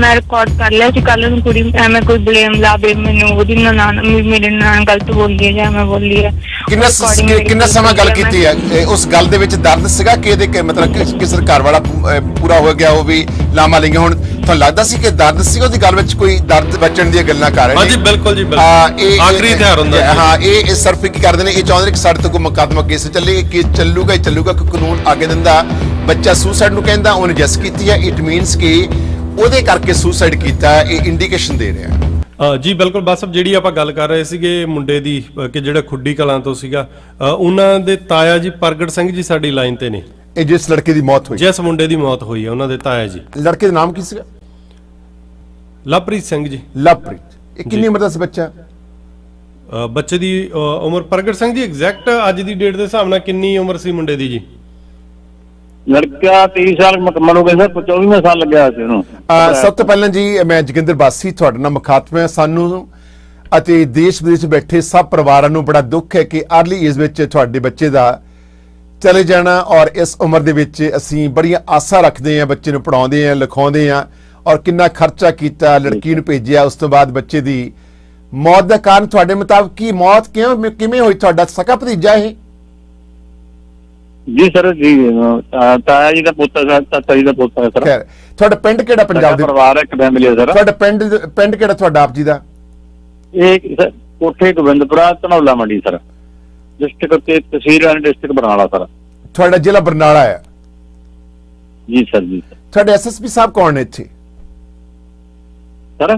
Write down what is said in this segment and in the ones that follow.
ਮੈਂ ਰਿਕਾਰਡ ਕਰ ਲਿਆ ਸੀ ਕੱਲ ਨੂੰ ਕੁੜੀ ਐਵੇਂ ਕੋਈ ਬਲੇਮ ਲਾਵੇ ਮੈਨੂੰ ਉਹਦੀ ਨਾਨ ਮੇਰੇ ਨਾਲ ਗਲਤ ਬੋਲਦੀ ਹੈ ਜਾਂ ਮੈਂ ਬੋਲੀ ਹੈ। ਕਿੰਨਾ ਕਿੰਨਾ ਸਮਾਂ ਗੱਲ ਕੀਤੀ ਹੈ? ਹੈ ਇਹ ਉਸ ਗੱਲ ਦੇ ਵਿੱਚ ਦਰਦ ਸੀਗਾ ਕਿ ਇਹਦੇ ਕਿ ਮਤਲਬ ਕਿ ਕਿਸ ਘਰ ਵਾਲਾ ਅਹ, ਪੂਰਾ ਹੋ ਗਿਆ ਉਹ ਵੀ ਲਾਮਾ ਲਈਆਂ ਹੁਣ ਤੁਹਾਨੂੰ ਲੱਗਦਾ ਸੀ ਕਿ ਦਰਦ ਸੀ ਉਹਦੀ ਗੱਲ ਵਿੱਚ ਕੋਈ ਦਰਦ ਬਚਣ ਦੀਆਂ ਗੱਲਾਂ ਕਰ ਰਹੇ ਹਾਂਜੀ ਬਿਲਕੁਲ ਜੀ ਹਾਂ ਬਿਲਕੁਲ ਇਹ ਆਖਰੀ ਹਥਿਆਰ ਹੁੰਦਾ ਜੀ। ਹਾਂ ਇਹ ਇਹ ਸਿਰਫ ਕੀ ਕਰਦੇ ਨੇ ਇਹ ਚਾਹੁੰਦੇ ਨੇ ਕਿ ਸਾਡੇ ਤੋਂ ਕੋਈ ਮੁਕੱਦਮਾ ਕੇਸ ਚੱਲੇ ਕੇਸ ਚੱਲੂਗਾ ਹੀ ਚੱਲੂਗਾ ਕਿ ਕਾਨੂੰਨ ਅੱਗੇ ਦਿੰਦਾ। ਬੱਚਾ ਸੁਸਾਈਡ ਨੂੰ ਕਹਿੰਦਾ ਉਹਨੇ ਜਸ ਕੀਤੀ ਹੈ। ਇਟ ਮੀਨਸ ਕਿ ਉਹਦੇ ਕਰਕੇ ਸੁਸਾਈਡ ਕੀਤਾ ਇਹ ਇੰਡੀਕੇਸ਼ਨ ਦੇ ਰਿਹਾ ਹੈ। ਜੀ ਬਿਲਕੁਲ ਬਸ ਜਿਹੜੀ ਆਪਾਂ ਗੱਲ ਕਰ ਰਹੇ ਸੀਗੇ ਮੁੰਡੇ ਦੀ ਕਿ ਜਿਹੜਾ ਖੁੱਡੀ ਕਲਾਂ ਤੋਂ ਸੀਗਾ ਉਹਨਾਂ ਦੇ ਤਾਇਆ ਜੀ ਪ੍ਰਗਟ ਸਿੰਘ ਜੀ ਸਾਡੀ ਲਾਈਨ ਤੇ ਨੇ। ਇਹ ਜਿਸ ਲੜਕੇ ਦੀ ਮੌਤ ਹੋਈ। ਜਿਸ ਮੁੰਡੇ ਦੀ ਮੌਤ ਹੋਈ ਹੈ ਉਹਨਾਂ ਦੇ ਤਾਇਆ ਜੀ। ਲੜਕੇ ਦਾ ਨਾਮ ਕੀ ਸੀਗਾ? ਲਵਪ੍ਰੀਤ ਸਿੰਘ ਜੀ। ਲਵਪ੍ਰੀਤ। ਇਹ ਕਿੰਨੀ ਉਮਰ ਦਾ ਸੀ ਬੱਚਾ? ਬੱਚੇ ਦੀ ਉਮਰ ਪ੍ਰਗਟ ਸਿੰਘ ਜੀ ਐਗਜ਼ੈਕਟ ਅੱਜ ਦੀ ਡੇਟ ਦੇ ਹਿਸਾਬ ਨਾਲ ਕਿੰਨੀ ਉਮਰ ਸੀ ਮੁੰਡੇ ਦੀ ਜੀ? ਲੜਕਾ 30 ਸਾਲ ਮੁਕੰਮਲ ਹੋ ਗਏ ਸਰ 24ਵਾਂ ਸਾਲ ਲੱਗਿਆ ਸੀ ਉਹਨੂੰ। ਸਭ ਤੋਂ ਪਹਿਲਾਂ ਜੀ ਮੈਂ ਜੋਗਿੰਦਰ ਬਾਸੀ, ਤੁਹਾਡੇ ਨਾਲ ਮੁਖਾਤਬ ਸਾਨੂੰ ਅਤੇ ਦੇਸ਼ ਵਿਦੇਸ਼ ਬੈਠੇ ਸਭ ਪਰਿਵਾਰਾਂ ਨੂੰ ਬੜਾ ਦੁੱਖ ਹੈ ਕਿ ਅਰਲੀ ਏਜ ਵਿੱਚ ਤੁਹਾਡੇ ਬੱਚੇ ਦਾ ਚਲੇ ਜਾਣਾ ਔਰ ਇਸ ਉਮਰ ਦੇ ਵਿੱਚ ਅਸੀਂ ਬੜੀਆਂ ਆਸਾਂ ਰੱਖਦੇ ਹਾਂ, ਬੱਚੇ ਨੂੰ ਪੜਾਉਂਦੇ ਹਾਂ, ਲਿਖਾਉਂਦੇ ਹਾਂ ਔਰ ਕਿੰਨਾ ਖਰਚਾ ਕੀਤਾ, ਲੜਕੀ ਨੂੰ ਭੇਜਿਆ, ਉਸ ਤੋਂ ਬਾਅਦ ਬੱਚੇ ਦੀ ਮੌਤ ਦਾ ਕਾਰਨ ਤੁਹਾਡੇ ਮੁਤਾਬਕ ਕੀ? ਮੌਤ ਕਿਉਂ, ਕਿਵੇਂ ਹੋਈ? ਤੁਹਾਡਾ ਸਕਾ ਭਤੀਜਾ ਇਹ? ਜੀ ਸਰ ਜੀ ਤਾਇਆ ਜੀ ਦਾ ਪੁੱਤਰ ਸਰ ਚਾਚਾ ਜੀ ਦਾ ਪੁੱਤਰ ਹੈ ਸਰ। ਖੈਰ ਤੁਹਾਡਾ ਪਿੰਡ ਕਿਹੜਾ ਪੰਜਾਬ ਦੇ? ਪਰਿਵਾਰ ਹੈ ਇੱਕ ਫੈਮਿਲੀ ਹੈ ਸਰ। ਤੁਹਾਡਾ ਪਿੰਡ ਪਿੰਡ ਕਿਹੜਾ ਤੁਹਾਡਾ ਆਪ ਜੀ ਦਾ? ਇਹ ਸਰ, ਕੋਠੇ ਗੋਬਿੰਦਪੁਰਾ ਧਨੌਲਾ ਮੰਡੀ ਸਰ। ਡਿਸਟ੍ਰਿਕਟ ਤੇ tehsil and district Barnala sir. ਤੁਹਾਡਾ ਜ਼ਿਲ੍ਹਾ ਬਰਨਾਲਾ ਹੈ? ਜੀ ਸਰ ਜੀ ਤੁਹਾਡੇ ਐਸਐਸਪੀ ਸਾਹਿਬ ਕੌਣ ਨੇ ਇੱਥੇ? ਸਰ?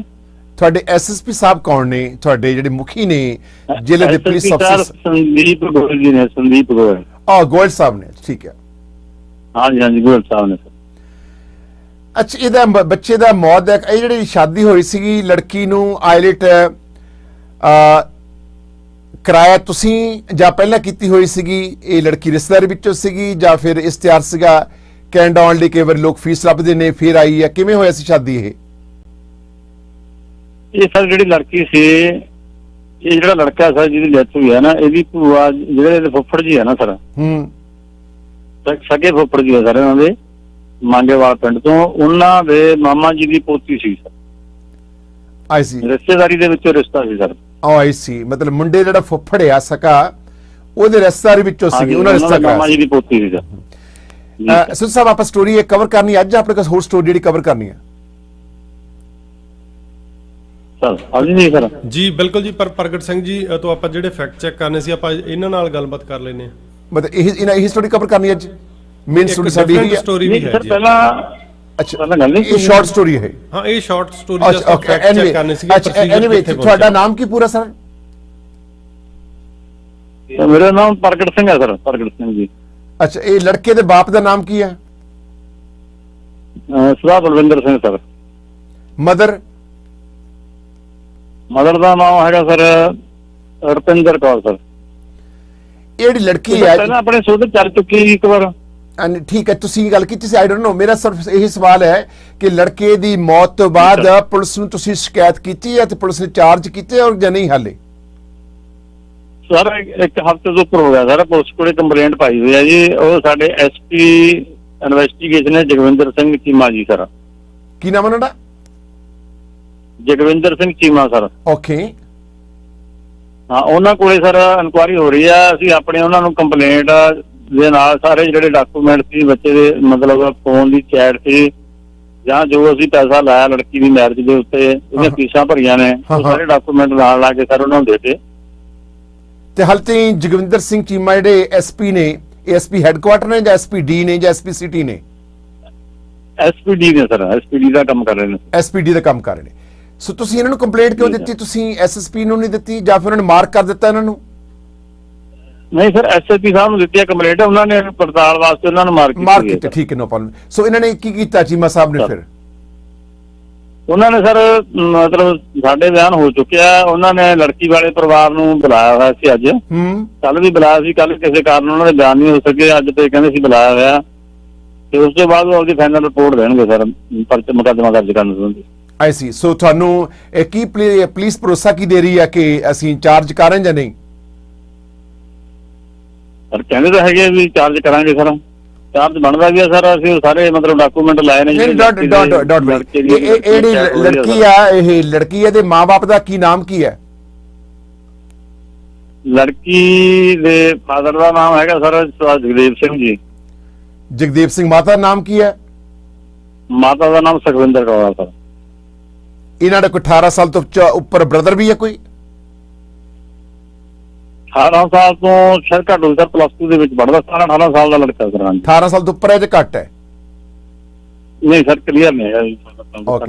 ਤੁਹਾਡੇ ਐਸਐਸਪੀ ਸਾਹਿਬ ਕੌਣ ਨੇ? ਤੁਹਾਡੇ ਜਿਹੜੇ ਮੁਖੀ ਨੇ ਜ਼ਿਲ੍ਹੇ ਦੇ ਪੁਲਿਸ ਅਫਸਰ ਸੰਦੀਪ ਗੋਇਲ ਜੀ ਨੇ ਸੰਦੀਪ ਗੋਇਲ। ਆ ਗੋਇਲ ਸਾਹਿਬ ਨੇ ਠੀਕ ਹੈ। ਹਾਂਜੀ ਹਾਂਜੀ ਗੋਇਲ ਸਾਹਿਬ ਨੇ। ਅੱਛਾ ਇਹਦਾ ਬੱਚੇ ਦਾ ਮੌਤ ਦਾ ਇਹ ਜਿਹੜੀ ਸ਼ਾਦੀ ਹੋਈ ਸੀਗੀ ਲੜਕੀ ਨੂੰ ਆਇਲਟ ਆ ਕਿਰਾਇਆ ਤੁਸੀਂ ਜਾਂ ਪਹਿਲਾਂ ਕੀਤੀ ਹੋਈ ਸੀਗੀ ਇਹ ਲੜਕੀ ਰਿਸ਼ਤੇਦਾਰੀ ਵਿੱਚੋਂ ਸੀਗੀ ਜਾਂ ਫਿਰ ਇਸ਼ਤਿਹਾਰ ਸੀਗਾ ਕੈਨੇਡਾ ਆਉਣ ਲਈ ਕਈ ਵਾਰ ਲੋਕ ਫੀਸ ਲੱਭਦੇ ਨੇ ਫਿਰ ਆਈ ਹੈ ਕਿਵੇਂ ਹੋਇਆ ਸੀ ਸ਼ਾਦੀ ਇਹ? ਇਹ ਸਰ ਜਿਹੜੀ ਲੜਕੀ ਸੀ ਇਹ ਜਿਹੜਾ ਲੜਕਾ ਸਰ ਜਿਹਦੀ ਡੈਥ ਹੋਈ ਹੈ ਨਾ ਇਹਦੀ ਭੂਆ ਜਿਹੜੇ ਇਹਦੇ ਫੁੱਫੜ ਜੀ ਹੈ ਨਾ ਸਰ। ਹੂੰ। ਸ- ਸਗੇ ਫੁੱਫੜ ਜੀ ਹੈ ਸਰ ਇਹਨਾਂ ਦੇ ਮੰਗੇਵਾਲ ਪਿੰਡ ਤੋਂ। ਉਹਨਾਂ ਦੇ ਮਾਮਾ ਜੀ ਦੀ ਪੋਤੀ ਸੀ ਸਰ। ਆਈ ਸੀ। ਰਿਸ਼ਤੇਦਾਰੀ ਦੇ ਵਿੱਚੋਂ ਰਿਸ਼ਤਾ ਸੀ ਸਰ। ਆ ਆਈ ਸੀ। ਮਤਲਬ ਮੁੰਡੇ ਜਿਹੜਾ ਫੁੱਫੜ ਆ ਸਕਾ ਉਹਦੇ ਰਿਸ਼ਤੇਦਾਰੀ ਵਿੱਚੋਂ ਹਾਂਜੀ, ਉਹਨਾਂ ਰਿਸ਼ਤਾ ਦੇ ਮਾਮਾ ਜੀ ਦੀ ਪੋਤੀ ਸੀ ਸਰ। ਸੁਧ ਸਾਹਿਬ ਆਪਾਂ ਸਟੋਰੀ ਇਹ ਕਵਰ ਕਰਨੀ ਅੱਜ ਆਪਣੇ ਕੋਲ ਹੋਰ ਸਟੋਰੀ ਜਿਹੜੀ ਕਵਰ ਕਰਨੀ ਹੈ ਸਰ ਹਾਂਜੀ ਜੀ ਸਰ ਜੀ ਬਿਲਕੁਲ ਜੀ ਪਰ ਪ੍ਰਗਟ ਸਿੰਘ ਜੀ ਅ, ਤੋਂ ਆਪਾਂ ਜਿਹੜੇ ਫੈਕਟ ਚੈੱਕ ਕਰਨੇ ਸੀ ਆਪਾਂ ਇਹਨਾਂ ਨਾਲ ਗੱਲਬਾਤ ਕਰ ਲੈਨੇ ਆ ਮਤਲਬ ਇਹ ਇਹਨਾਂ ਇਹ ਸਟੋਰੀ ਕਵਰ ਕਰਨੀ ਹੈ ਅੱਜ ਮੇਨ ਸਟੋਰੀ ਸਾਡੀ ਇਹ ਹੈ। ਸਟੋਰੀ ਵੀ ਨਹੀਂ ਹੈ ਸਰ ਜੀ। ਪਹਿਲਾਂ ਅੱਛਾ ਪਹਿਲਾਂ ਗੱਲ ਨਹੀਂ ਇਹ ਸ਼ਾਰਟ ਸਟੋਰੀ ਹੈ। ਹਾਂ ਇਹ ਸ਼ਾਰਟ ਸਟੋਰੀ ਅੱਛਾ ਓਕੇ ਫੈਕਟ ਚੈੱਕ ਕਰਨੇ ਸੀ ਅੱਛਾ ਐਨੀਵੇ ਤੁਹਾਡਾ ਨਾਮ ਕੀ ਪੂਰਾ ਸਰ ਸਰ, ਮੇਰਾ ਨਾਮ ਪ੍ਰਗਟ ਸਿੰਘ ਹੈ ਸਰ ਪ੍ਰਗਟ ਸਿੰਘ ਜੀ। ਅੱਛਾ ਇਹ ਲੜਕੇ ਦੇ ਬਾਪ ਦਾ ਨਾਮ ਕੀ ਹੈ? ਅਹ ਸਦਾ Balwinder Singh sir. Mother mother ਦਾ ਨਾਮ ਹੈਗਾ ਸਰ ਰੁਪਿੰਦਰ ਕੌਰ ਸਰ। ਇਹ ਜਿਹੜੀ ਲੜਕੀ ਹੈ ਪਹਿਲਾਂ ਆਪਣੇ ਸੋਧ ਚੱਲ ਚੁੱਕੀ ਇੱਕ ਵਾਰ। ਅਨ- ਠੀਕ ਹੈ ਤੁਸੀਂ ਗੱਲ ਕੀਤੀ ਸੀ ਆਈ ਡੋਨਟ ਨੋ ਮੇਰਾ ਸਿਰਫ ਇਹ ਸਵਾਲ ਹੈ ਕਿ ਲੜਕੇ ਦੀ ਮੌਤ ਤੋਂ ਬਾਅਦ ਪੁਲਿਸ ਨੂੰ ਤੁਸੀਂ ਸ਼ਿਕਾਇਤ ਕੀਤੀ ਹੈ ਤੇ ਪੁਲਿਸ ਨੇ ਚਾਰਜ ਕੀਤੇ ਔਰ ਜਾਂ ਨਹੀਂ ਹਾਲੇ? ਸਰ ਇੱਕ ਹਫ਼ਤੇ ਤੋਂ ਉੱਪਰ ਹੋ ਗਿਆ ਸਰ ਪੁਲਿਸ ਕੋਲੇ ਕੰਪਲੇਂਟ ਪਾਈ ਹੋਈ ਹੈ ਜੀ। ਉਹ ਸਾਡੇ ਐਸਪੀ ਇਨਵੈਸਟੀਗੇਸ਼ਨ ਹੈ ਜਗਵਿੰਦਰ ਸਿੰਘ ਚੀਮਾ ਜੀ ਸਰ। ਕੀ ਨਾਮ ਹੈ ਉਹਨਾਂ ਦਾ? ਜਗਵਿੰਦਰ ਸਿੰਘ ਚੀਮਾ ਸਰ। ਓਕੇ ਹਾਂ ਉਹਨਾਂ ਕੋਲੇ ਸਰ ਇਨਕੁਆਰੀ ਹੋ ਰਹੀ ਆ। ਅਸੀਂ ਆਪਣੇ ਉਹਨਾਂ ਨੂੰ ਕੰਪਲੇਂਟ ਦੇ ਨਾਲ ਸਾਰੇ ਜਿਹੜੇ ਡਾਕੂਮੈਂਟ ਸੀ ਬੱਚੇ ਦੇ ਮਤਲਬ ਫੋਨ ਦੀ ਚੈਟ ਸੀ ਜਾਂ ਜੋ ਅਸੀਂ ਪੈਸਾ ਲਾਇਆ ਲੜਕੀ ਦੀ ਮੈਰਿਜ ਦੇ ਉੱਤੇ ਹਾਂ। ਫੀਸਾਂ ਭਰੀਆਂ ਨੇ ਉਹ। ਸਾਰੇ ਡਾਕੂਮੈਂਟ ਨਾਲ ਲਾ ਕੇ ਸਰ ਉਹਨਾਂ ਨੂੰ ਦਿੱਤੇ। ਤੇ ਹਾਲੇ ਤਾਈਂ ਜਗਵਿੰਦਰ ਸਿੰਘ ਚੀਮਾ ਜਿਹੜੇ ਐਸਪੀ ਨੇ ਐਸਪੀ ਹੈੱਡਕੁਆਟਰ ਨੇ ਜਾਂ ਐਸਪੀ ਡੀ ਨੇ ਜਾਂ ਐਸਪੀ ਸਿਟੀ ਨੇ? ਐਸਪੀਡੀ ਨੇ ਸਰ ਐਸਪੀਡੀ ਦਾ ਕੰਮ ਕਰ ਰਹੇ ਨੇ। ਐਸਪੀਡੀ ਦਾ ਕੰਮ ਕਰ ਰਹੇ ਨੇ। ਸੋ ਤੁਸੀਂ ਇਹਨਾਂ ਨੂੰ ਕੰਪਲੇਂਟ ਕਿਉਂ। ਦਿੱਤੀ? ਤੁਸੀਂ ਐਸਐਸਪੀ ਨੂੰ ਨਹੀਂ ਦਿੱਤੀ ਜਾਂ ਫਿਰ ਉਹਨਾਂ ਨੇ ਮਾਰਕ ਕਰ ਦਿੱਤਾ ਇਹਨਾਂ ਨੂੰ? ਨਹੀਂ ਸਰ ਐਸਐਸਪੀ ਸਾਹਿਬ ਨੂੰ ਦਿੱਤੀ ਹੈ ਕੰਪਲੇਂਟ ਉਹਨਾਂ ਨੇ ਪੜਤਾਲ ਵਾਸਤੇ ਉਹਨਾਂ ਨੂੰ ਮਾਰ ਕੀਤੀ ਮਾਰਕ ਕੀਤਾ। ਠੀਕ ਹੈ ਨੋ ਪ੍ਰੋਬਲਮ ਸੋ ਇਹਨਾਂ ਨੇ ਕੀ ਕੀਤਾ ਚੀਮਾ ਸਾਹਿਬ ਨੇ। ਫਿਰ? ਉਹਨਾਂ ਨੇ ਸਰ ਮਤਲਬ ਸਾਡੇ ਬਿਆਨ ਹੋ ਚੁੱਕਿਆ ਉਹਨਾਂ ਨੇ ਲੜਕੀ ਵਾਲੇ ਪਰਿਵਾਰ ਨੂੰ ਬੁਲਾਇਆ ਹੋਇਆ ਸੀ ਅੱਜ। ਹੂੰ। ਕੱਲ ਵੀ ਬੁਲਾਇਆ ਸੀ ਕੱਲ ਕਿਸੇ ਕਾਰਨ ਉਹਨਾਂ ਦੇ ਬਿਆਨ ਨਹੀਂ ਹੋ ਸਕੇ ਅੱਜ ਤੇ ਕਹਿੰਦੇ ਸੀ ਬੁਲਾਇਆ ਹੋਇਆ। ਤੇ ਉਸ ਤੋਂ ਬਾਅਦ ਉਹ ਆਪਦੀ ਫਾਈਨਲ ਰਿਪੋਰਟ ਦੇਣਗੇ ਸਰ ਪਰਚ ਮੁਕੱਦਮਾ ਦਰਜ ਕਰਨ ਸੰਬੰਧੀ। ਆਈ ਸੀ। ਸੋ ਤੁਹਾਨੂੰ ਇਹ ਕੀ ਪਲੀ- ਪੁਲਿਸ ਭਰੋਸਾ ਕੀ ਦੇ ਰਹੀ ਹੈ ਕਿ ਅਸੀਂ ਚਾਰਜ ਕਰਾਂ ਜਾਂ ਨਹੀਂ? ਪਰ ਕਹਿੰਦੇ ਤਾਂ ਹੈਗੇ ਵੀ ਚਾਰਜ ਕਰਾਂਗੇ ਸਰ ਚਾਰਜ ਬਣਦਾ ਵੀ ਆ ਸਰ ਅਸੀਂ ਸਾਰੇ ਮਤਲਬ ਡਾਕੂਮੈਂਟ ਲਾਏ ਨੇ ਨਹੀਂ ਡਾਟ ਡਾਟ ਡਾਟ ਇਹ ਜਿਹੜੀ ਲੜਕੀ। ਆ ਇਹ ਲੜਕੀ ਇਹਦੇ ਮਾਪੇ ਦਾ ਕੀ ਨਾਮ ਕੀ ਹੈ ਲੜਕੀ ਦੇ ਫਾਦਰ ਦਾ ਨਾਮ ਹੈਗਾ ਸਰ ਜਗਦੇਵ ਸਿੰਘ ਜੀ। ਜਗਦੀਪ ਸਿੰਘ ਮਾਤਾ ਦਾ ਨਾਮ ਕੀ ਹੈ ਮਾਤਾ ਦਾ ਨਾਮ ਸੁਖਵਿੰਦਰ ਕੌਰ ਆ ਸਰ ਇਹਨਾਂ ਦਾ ਕੋਈ 18 ਸਾਲ ਤੋਂ ਉੱਪਰ ਬ੍ਰਦਰ ਵੀ ਹੈ ਕੋਈ? 18 ਸਾਲ ਤੋਂ ਸ਼ਾਇਦ ਘੱਟ ਸਰ ਪਲੱਸ 2 ਦੇ ਵਿੱਚ ਪੜਦਾ 17 18 ਸਾਲ ਦਾ ਲੜਕਾ ਸਰ ਹਾਂਜੀ। 18 ਸਾਲ ਤੋਂ ਉੱਪਰ ਹੈ ਜਾਂ ਘੱਟ ਹੈ? ਨਹੀਂ ਸਰ ਕਲੀਅਰ ਨਹੀਂ